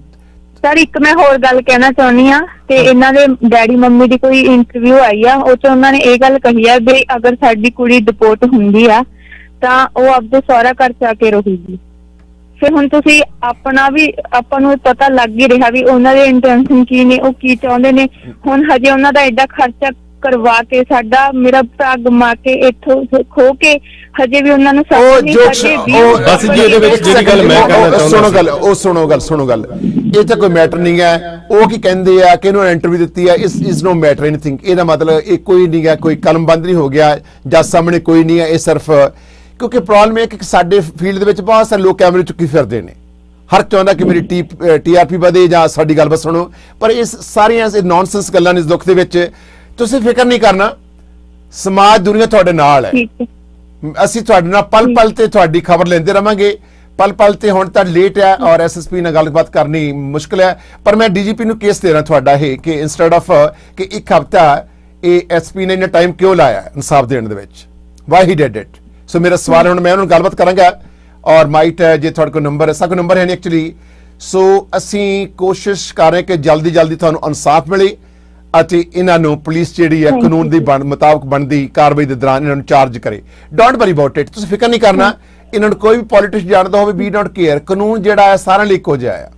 ਸਰ ਇੱਕ ਮੈਂ ਹੋਰ ਗੱਲ ਕਹਿਣਾ ਚਾਹੁੰਦੀ ਆ ਤੇ ਇਹਨਾਂ ਦੇ ਡੈਡੀ ਮੰਮੀ ਦੀ ਕੋਈ ਇੰਟਰਵਿਊ ਆਈ ਆ ਉਹ ਚ ਉਹਨਾਂ ਨੇ ਇਹ ਗੱਲ ਕਹੀ ਆ ਵੀ ਅਗਰ ਸਾਡੀ ਕੁੜੀ ਡਿਪੋਰਟ ਹੁੰਦੀ ਆ ਤਾਂ ਉਹ ਆਪਦੇ ਸਹੁਰਾ ਘਰ ਚ ਆ ਕੇ ਰਹੂਗੀ। ਫਿਰ ਹੁਣ ਤੁਸੀਂ ਆਪਣਾ ਵੀ ਆਪਾਂ ਨੂੰ ਪਤਾ ਲੱਗ ਹੀ ਰਿਹਾ ਵੀ ਉਹਨਾਂ ਦੇ ਇੰਟੈਂਸ਼ਨ ਕੀ ਨੇ ਉਹ ਕੀ ਚਾਹੁੰਦੇ ਨੇ। ਹੁਣ ਹਜੇ ਉਹਨਾਂ ਦਾ ਐਡਾ ਖਰਚਾ ਕਰਵਾ ਕੇ ਸਾਡਾ ਮੇਰਾ ਭਰਾ ਗਮਾ ਕੇ ਇੱਥੋਂ ਖੋ ਕੇ ਹਜੇ ਵੀ ਉਹਨਾਂ ਨੂੰ ਸਮਝ ਨਹੀਂ ਵੀ ਉਹ ਬਸ ਜੀ, ਇਹਦੇ ਵਿੱਚ ਜਿਹੜੀ ਗੱਲ ਮੈਂ ਉਹ- ਚਾਹੁੰਦਾ ਸੁਣੋ। ਗੱਲ ਉਹ ਸੁਣੋ ਗੱਲ ਸੁਣੋ ਗੱਲ। ਇਹ ਤਾਂ ਕੋਈ ਮੈਟਰ ਨਹੀਂ ਹੈ। ਉਹ ਕੀ ਕਹਿੰਦੇ ਆ ਕਿ ਇਹਨਾਂ ਨੇ ਇੰਟਰਵਿਊ ਦਿੱਤੀ ਆ ਇਸ ਇਜ਼ ਨੋ ਮੈਟਰ ਐਨੀਥਿੰਗ ਇਹਦਾ ਮਤਲਬ ਇਹ ਕੋਈ ਨਹੀਂ ਹੈ ਕੋਈ ਕਲਮਬੰਦ ਨਹੀਂ ਹੋ ਗਿਆ। ਜਾਂ ਸਾਹਮਣੇ ਕੋਈ ਨਹੀਂ ਹੈ। ਇਹ ਸਿਰਫ ਕਿਉਂਕਿ ਪ੍ਰੋਬਲਮ ਇਹ ਹੈ ਕਿ ਸਾਡੇ ਫੀਲਡ ਦੇ ਵਿੱਚ ਬਹੁਤ ਸਾਰੇ ਲੋਕ ਕੈਮਰੇ ਚੁੱਕੀ ਫਿਰਦੇ ਨੇ। ਹਰ ਚਾਹੁੰਦਾ ਕਿ ਮੇਰੀ ਟੀਆਰਪੀ ਵਧੇ ਜਾਂ ਸਾਡੀ ਗੱਲਬਾਤ ਸੁਣੋ। ਪਰ ਇਸ ਸਾਰੀਆਂ ਇਹ ਨੌਨਸੈਂਸ ਗੱਲਾਂ ਨੇ ਇਸ ਦੁੱਖ ਦੇ ਵਿੱਚ ਤੁਸੀਂ ਫਿਕਰ ਨਹੀਂ ਕਰਨਾ। ਸਮਾਜ ਦੁਨੀਆ ਤੁਹਾਡੇ ਨਾਲ ਹੈ। ਅਸੀਂ ਤੁਹਾਡੇ ਨਾਲ ਪਲ ਪਲ ਤੇ ਤੁਹਾਡੀ ਖਬਰ ਲੈਂਦੇ ਰਵਾਂਗੇ। ਪਲ ਪਲ ਤੇ ਹੁਣ ਤਾਂ ਲੇਟ ਹੈ ਔਰ ਐਸਐਸਪੀ ਨਾਲ ਗੱਲਬਾਤ ਕਰਨੀ ਮੁਸ਼ਕਲ ਹੈ। ਪਰ ਮੈਂ ਡੀਜੀਪੀ ਨੂੰ ਕੇਸ ਦੇ ਰਿਹਾ ਤੁਹਾਡਾ ਇਹ ਕਿ ਇਨਸਟੈਡ ਆਫ ਕਿ ਇੱਕ ਹਫਤਾ ਇਹ ਐਸਪੀ ਨੇ ਇੰਨਾ ਟਾਈਮ ਕਿਉਂ ਲਾਇਆ ਇਨਸਾਫ ਦੇਣ ਦੇ ਵਿੱਚ? Why he did it so ਮੇਰਾ ਸਵਾਲ ਹੁਣ ਮੈਂ ਉਹਨਾਂ ਨਾਲ ਗੱਲਬਾਤ ਕਰਾਂਗਾ ਔਰ ਮਾਈਟ ਜੇ ਤੁਹਾਡੇ ਕੋਲ ਨੰਬਰ ਹੈ ਸਾਡਾ ਨੰਬਰ ਹੈ ਨਹੀਂ ਐਕਚੁਅਲੀ ਸੋ ਅਸੀਂ ਕੋਸ਼ਿਸ਼ ਕਰ ਰਹੇ ਕਿ ਜਲਦੀ ਜਲਦੀ ਤੁਹਾਨੂੰ ਇਨਸਾਫ ਮਿਲੇ ਅਤੇ ਇਹਨਾਂ ਨੂੰ ਪੁਲਿਸ ਜਿਹੜੀ ਹੈ ਕਾਨੂੰਨ. ਦੀ ਬਣ ਮੁਤਾਬਕ ਬਣਦੀ ਕਾਰਵਾਈ ਦੇ ਦੌਰਾਨ ਇਹਨਾਂ ਨੂੰ ਚਾਰਜ ਕਰੇ ਡੋਂਟ ਵਰੀ ਅਬਾਊਟ ਇਟ ਤੁਸੀਂ ਫਿਕਰ ਨਹੀਂ ਕਰਨਾ ਇਹਨਾਂ ਨੂੰ ਕੋਈ ਵੀ ਪੋਲਿਟਿਕਸ ਜਾਣਦਾ ਹੋਵੇ ਵੀ ਡੋਂਟ ਕੇਅਰ ਕਾਨੂੰਨ ਜਿਹੜਾ ਹੈ ਸਾਰਿਆਂ ਲਈ ਇੱਕੋ ਜਿਹਾ ਹੈ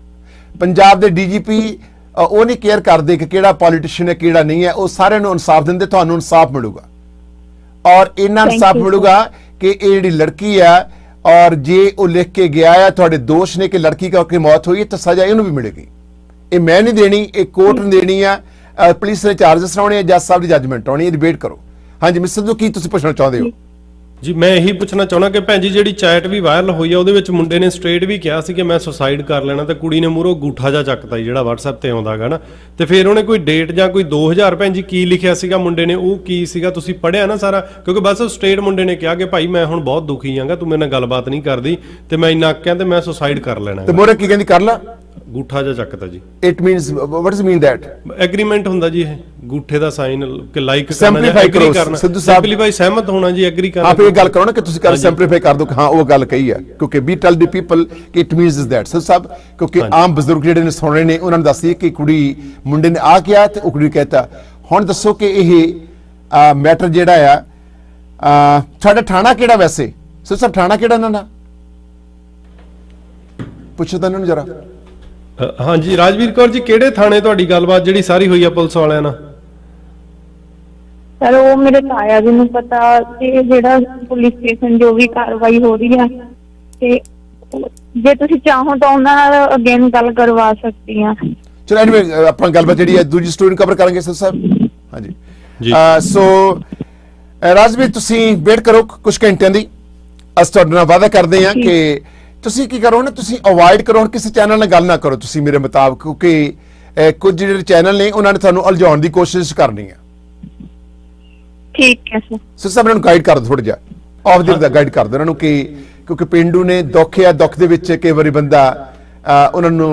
ਪੰਜਾਬ ਦੇ ਡੀਜੀਪੀ ਉਹ ਨਹੀਂ ਕੇਅਰ ਕਰਦੇ ਕਿ ਕਿਹੜਾ ਪੋਲੀਟੀਸ਼ੀਅਨ ਹੈ ਕਿਹੜਾ ਨਹੀਂ ਹੈ ਉਹ ਸਾਰਿਆਂ ਨੂੰ ਇਨਸਾਫ ਦਿੰਦੇ ਤੁਹਾਨੂੰ ਇਨਸਾਫ ਮਿਲੂਗਾ ਔਰ ਇਹਨਾਂ ਇਨਸਾਫ. ਮਿਲੂਗਾ ਕਿ ਇਹ ਜਿਹੜੀ ਲੜਕੀ ਹੈ ਔਰ ਜੇ ਉਹ ਲਿਖ ਕੇ ਗਿਆ ਹੈ ਤੁਹਾਡੇ ਦੋਸ਼ ਨੇ ਕਿ ਲੜਕੀ ਕਰਕੇ ਮੌਤ ਹੋਈ ਹੈ, ਤਾਂ ਸਜ਼ਾ ਇਹਨੂੰ ਵੀ ਮਿਲੇਗੀ। ਇਹ ਮੈਂ ਨਹੀਂ ਦੇਣੀ, ਇਹ ਕੋਰਟ ਨੇ ਦੇਣੀ ਆ ਪੁਲਿਸ ਨੇ ਚਾਰजेस ਲਾਉਣੇ ਆ ਜੱਜ ਸਾਹਿਬ ਦੀ ਜੱਜਮੈਂਟ ਆਉਣੀ ਹੈ ਡਿਬੇਟ ਕਰੋ। ਹਾਂਜੀ ਮਿਸ ਸੰਧੂ ਕੀ ਤੁਸੀਂ ਪੁੱਛਣਾ ਚਾਹੁੰਦੇ ਹੋ? ਜੀ ਮੈਂ ਇਹੀ ਪੁੱਛਣਾ ਚਾਹਣਾ ਕਿ ਭੈਣ ਜੀ ਜਿਹੜੀ ਚੈਟ ਵੀ ਵਾਇਰਲ ਹੋਈ ਆ ਉਹਦੇ ਵਿੱਚ ਮੁੰਡੇ ਨੇ ਸਟ੍ਰੇਟ ਵੀ ਕਿਹਾ ਸੀ ਕਿ ਮੈਂ ਸੁਸਾਈਡ ਕਰ ਲੈਣਾ ਤੇ ਕੁੜੀ ਨੇ ਮੂਹਰੋਂ ਗੂਠਾ ਜਾ ਚੱਕਤਾ ਜਿਹੜਾ WhatsApp ਤੇ ਆਉਂਦਾਗਾ ਨਾ। ਤੇ ਫਿਰ ਉਹਨੇ ਕੋਈ ਡੇਟ ਜਾਂ ਕੋਈ 2000 ਭੈਣ ਜੀ ਕੀ ਲਿਖਿਆ ਸੀਗਾ ਮੁੰਡੇ ਨੇ ਉਹ ਕੀ ਸੀਗਾ ਤੁਸੀਂ ਪੜਿਆ ਨਾ ਸਾਰਾ? ਕਿਉਂਕਿ ਬਸ ਸਟ੍ਰੇਟ ਮੁੰਡੇ ਨੇ ਕਿਹਾ ਕਿ ਭਾਈ ਮੈਂ ਹੁਣ ਬਹੁਤ ਦੁਖੀ ਆਂਗਾ ਤੂੰ ਮੇਰੇ ਨਾਲ ਗੱਲਬਾਤ ਨਹੀਂ ਕਰਦੀ ਤੇ ਮੈਂ ਇੰਨਾ ਕਹਿੰਦੇ ਮੈਂ ਸੁਸਾਈਡ ਕਰ ਲੈਣਾ ਤੇ। ਮੋਰੇ ਕੀ ਕਹਿੰਦੀ ਕਰ ਲਾ। ਗੂਠਾ ਜਾ ਚੱਕਤਾ ਜੀ। It means what does mean that agreement ਹੁੰਦਾ ਜੀ ਇਹ। ਗੂਠੇ ਦਾ ਸਾਈਨ ਕਿ ਲਾਈਕ Simplify ਕਰੋ, ਸਿੱਧੂ ਸਾਹਿਬ। ਸਿੰਪਲੀਫਾਈ ਸਹਿਮਤ ਹੋਣਾ ਜੀ ਐਗਰੀ ਕਰਨਾ ਆਪ ਇਹ ਗੱਲ ਕਰੋ ਨਾ ਕਿ ਤੁਸੀਂ ਕਰ। ਸਿੰਪਲੀਫਾਈ ਕਰ ਦਿਓ ਕਿ ਹਾਂ ਉਹ ਗੱਲ ਕਹੀ ਹੈ। ਕਿਉਂਕਿ ਵੀ ਟੈਲ ਦੀ ਪੀਪਲ ਕਿ it means is that so ਸਭ ਕਿਉਂਕਿ। ਆਮ ਬਜ਼ੁਰਗ ਜਿਹੜੇ ਨੇ ਸੁਣ ਰਹੇ ਨੇ ਉਹਨਾਂ ਨੂੰ ਦੱਸੀਏ ਕਿ ਕੁੜੀ ਮੁੰਡੇ ਨੇ ਆ ਕਿਹਾ ਤੇ ਉਹ ਕੁੜੀ ਕਹਤਾ। ਹੁਣ ਦੱਸੋ ਕਿ ਇਹ ਮੈਟਰ ਜਿਹੜਾ ਆ ਅਹ, ਤੁਹਾਡਾ ਥਾਣਾ ਕਿਹੜਾ ਵੈਸੇ? ਸੋ ਸਭ ਥਾਣਾ ਕਿਹੜਾ ਇਹਨਾਂ ਦਾ? ਪੁੱਛੋ ਤਾਂ ਇਹਨਾਂ ਨੂੰ ਜਰਾ। ਹਾਂਜੀ ਰਾਜਵੀਰ ਕੌਰ ਜੀ ਕਿਹੜੇ ਥਾਣੇ ਤੁਹਾਡੀ ਗੱਲਬਾਤ ਜਿਹੜੀ ਸਾਰੀ ਹੋਈ ਆ ਪੁਲਿਸ ਵਾਲਿਆਂ ਨਾਲ? ਸਰ ਉਹ ਮੇਰੇ ਤਾਇਆ ਜੀ ਨੂੰ ਪਤਾ ਤੇ ਜਿਹੜਾ ਪੁਲਿਸ ਸਟੇਸ਼ਨ ਜੋ ਵੀ ਕਾਰਵਾਈ ਹੋ ਰਹੀ ਆ ਤੇ ਜੇ ਤੁਸੀਂ ਚਾਹੋ ਤਾਂ ਉਹਨਾਂ ਨਾਲ ਅਗੇਨ ਗੱਲ ਕਰਵਾ ਸਕਦੀ ਆ। ਚਲੋ ਐਨੀਵੇ ਆਪਾਂ ਗੱਲਬਾਤ ਜਿਹੜੀ ਹੈ ਦੂਜੀ ਸਟੋਰੀ ਨੂੰ ਕਵਰ ਕਰਾਂਗੇ ਸਰ ਸਾਹਿਬ। ਹਾਂਜੀ। ਸੋ ਰਾਜਵੀਰ ਤੁਸੀਂ ਵੇਟ ਕਰੋ ਕੁਝ ਘੰਟਿਆਂ ਦੀ। ਅਸੀਂ ਤੁਹਾਡੇ ਨਾਲ ਵਾਅਦਾ ਕਰਦੇ ਹਾਂ ਕਿ ਤੁਸੀਂ ਕੀ ਕਰੋ ਨਾ ਤੁਸੀਂ ਅਵੋਇਡ ਕਰੋ ਹੁਣ ਕਿਸੇ ਚੈਨਲ ਨਾਲ ਗੱਲ ਨਾ ਕਰੋ ਤੁਸੀਂ ਮੇਰੇ ਮੁਤਾਬਕ ਕਿਉਂਕਿ ਕੁਝ ਜਿਹੜੇ ਚੈਨਲ ਨੇ ਉਹਨਾਂ ਨੇ ਤੁਹਾਨੂੰ ਉਲਝਾਉਣ ਦੀ ਕੋਸ਼ਿਸ਼ ਕਰਨੀ ਹੈ ਠੀਕ ਹੈ ਸਰ। ਸੋ ਸਭ ਨੂੰ ਗਾਈਡ ਕਰ ਦਿਓ ਥੋੜਾ ਜਿਹਾ। ਆਫ ਦੀ ਦਾ ਗਾਈਡ ਕਰ ਦਿਓ ਉਹਨਾਂ ਨੂੰ ਕਿ ਕਿਉਂਕਿ ਪਿੰਡੂ ਨੇ ਦੁੱਖ ਆ ਦੁੱਖ ਦੇ ਵਿੱਚ ਕਈ ਵਾਰੀ ਬੰਦਾ ਉਹਨਾਂ ਨੂੰ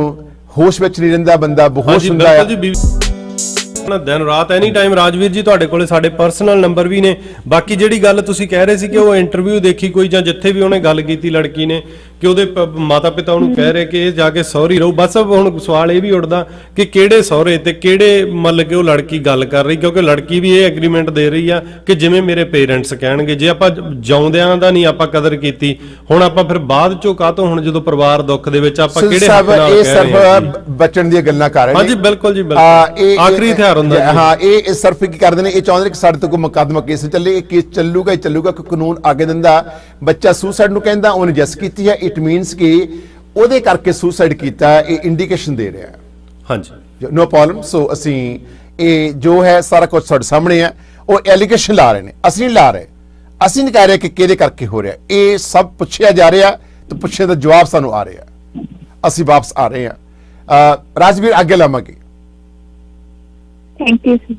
ਹੋਸ਼ ਵਿੱਚ ਨਹੀਂ ਰਹਿੰਦਾ ਬੰਦਾ ਬੇਹੋਸ਼ ਹਾਂਜੀ ਹੁੰਦਾ ਹੈ ਬਿਲਕੁਲ ਜੀ ਬੀਬੀ ਨਾ ਦਿਨ ਰਾਤ ਐਨੀ ਟਾਈਮ ਰਾਜਵੀਰ ਜੀ ਤੁਹਾਡੇ ਕੋਲੇ ਸਾਡੇ ਪਰਸਨਲ ਨੰਬਰ ਵੀ ਨੇ। ਬਾਕੀ ਜਿਹੜੀ ਗੱਲ ਤੁਸੀਂ ਕਹਿ ਰਹੇ ਸੀ ਕਿ ਉਹ ਇੰਟਰਵਿਊ ਦੇਖੀ ਕੋਈ ਜਾਂ ਜਿੱਥੇ ਵੀ ਉਹਨੇ ਗੱਲ ਕੀਤੀ ਲੜਕੀ ਨੇ ਕਿ ਉਹਦੇ ਮਾਤਾ ਪਿਤਾ ਉਹਨੂੰ ਕਹਿ ਰਹੇ ਕਿ ਇਹ ਜਾ ਕੇ ਸੌਰੀ ਰਹੋ। ਬਸ ਹੁਣ ਸਵਾਲ ਇਹ ਵੀ ਉੱਠਦਾ ਕਿ ਕਿਹੜੇ ਸਹੁਰੇ ਤੇ ਕਿਹੜੇ ਮਤਲਬ ਕਿ ਉਹ ਲੜਕੀ ਗੱਲ ਕਰ ਰਹੀ ਕਿਉਂਕਿ ਲੜਕੀ ਵੀ ਇਹ ਐਗਰੀਮੈਂਟ ਦੇ ਰਹੀ ਆ ਕਿ ਜਿਵੇਂ ਮੇਰੇ ਪੇਰੈਂਟਸ ਕਹਿਣਗੇ। ਜੇ ਆਪਾਂ ਜਿਉਂਦਿਆਂ ਦਾ ਨਹੀਂ ਆਪਾਂ ਕਦਰ ਕੀਤੀ ਹੁਣ ਆਪਾਂ ਫਿਰ ਬਾਅਦ ਚੋਂ ਕਾਹਤੋਂ ਹੁਣ ਜਦੋਂ ਪਰਿਵਾਰ ਦੁੱਖ ਦੇ ਵਿੱਚ ਆਪਾਂ ਕਿਹੜੇ ਹੱਕ ਨਾਲ ਇਹ? ਸਿਰਫ ਬਚਣ ਦੀਆਂ ਗੱਲਾਂ ਕਰ ਰਹੇ ਨੇ। ਹਾਂਜੀ ਬਿਲਕੁਲ ਜੀ ਬਿਲਕੁਲ। ਆਖਰੀ ਹਥਿਆਰ ਹੁੰਦਾ ਹਾਂ ਇਹ ਸਿਰਫ ਕੀ ਕਰਦੇ ਨੇ ਇਹ ਚਾਹੁੰਦੇ ਨੇ ਕਿ ਸਾਡੇ ਤੋਂ ਕੋਈ ਮੁਕੱਦਮਾ ਕੇਸ ਚੱਲੇ ਇਹ ਕੇਸ ਚੱਲੂਗਾ ਹੀ ਚੱਲੂਗਾ ਕਿ ਕਾਨੂੰਨ ਆਗੇ ਦਿੰਦਾ। ਬੱਚਾ ਸੁਸਾਈਡ ਨੂੰ ਕਹਿੰਦਾ ਉਹਨੇ ਜਸ ਕੀਤੀ ਹੈ ਇਟ ਮੀਨਸ ਕਿ ਉਹਦੇ ਕਰਕੇ ਸੁਸਾਈਡ ਕੀਤਾ ਇਹ ਇੰਡੀਕੇਸ਼ਨ ਦੇ ਰਿਹਾ। ਹੈ ਹਾਂਜੀ। ਨੋ ਪ੍ਰੋਬਲਮ ਸੋ ਅਸੀਂ ਇਹ ਜੋ ਹੈ ਸਾਰਾ ਕੁਝ ਸਾਡੇ ਸਾਹਮਣੇ ਹੈ ਉਹ ਐਲੀਗੇਸ਼ਨ ਲਾ ਰਹੇ ਨੇ। ਅਸੀਂ ਨਹੀਂ ਲਾ ਰਹੇ। ਅਸੀਂ ਨਹੀਂ ਕਹਿ ਰਹੇ ਕਿ ਕਿਹਦੇ ਕਰਕੇ ਹੋ ਰਿਹਾ। ਇਹ ਸਭ ਪੁੱਛਿਆ ਜਾ ਰਿਹਾ ਤੇ ਪੁੱਛੇ ਦਾ ਜਵਾਬ ਸਾਨੂੰ ਆ ਰਿਹਾ। ਅਸੀਂ ਵਾਪਸ ਆ ਰਹੇ ਹਾਂ। ਰਾਜਵੀਰ ਅੱਗੇ ਲਾਵਾਂਗੇ। Thank you sir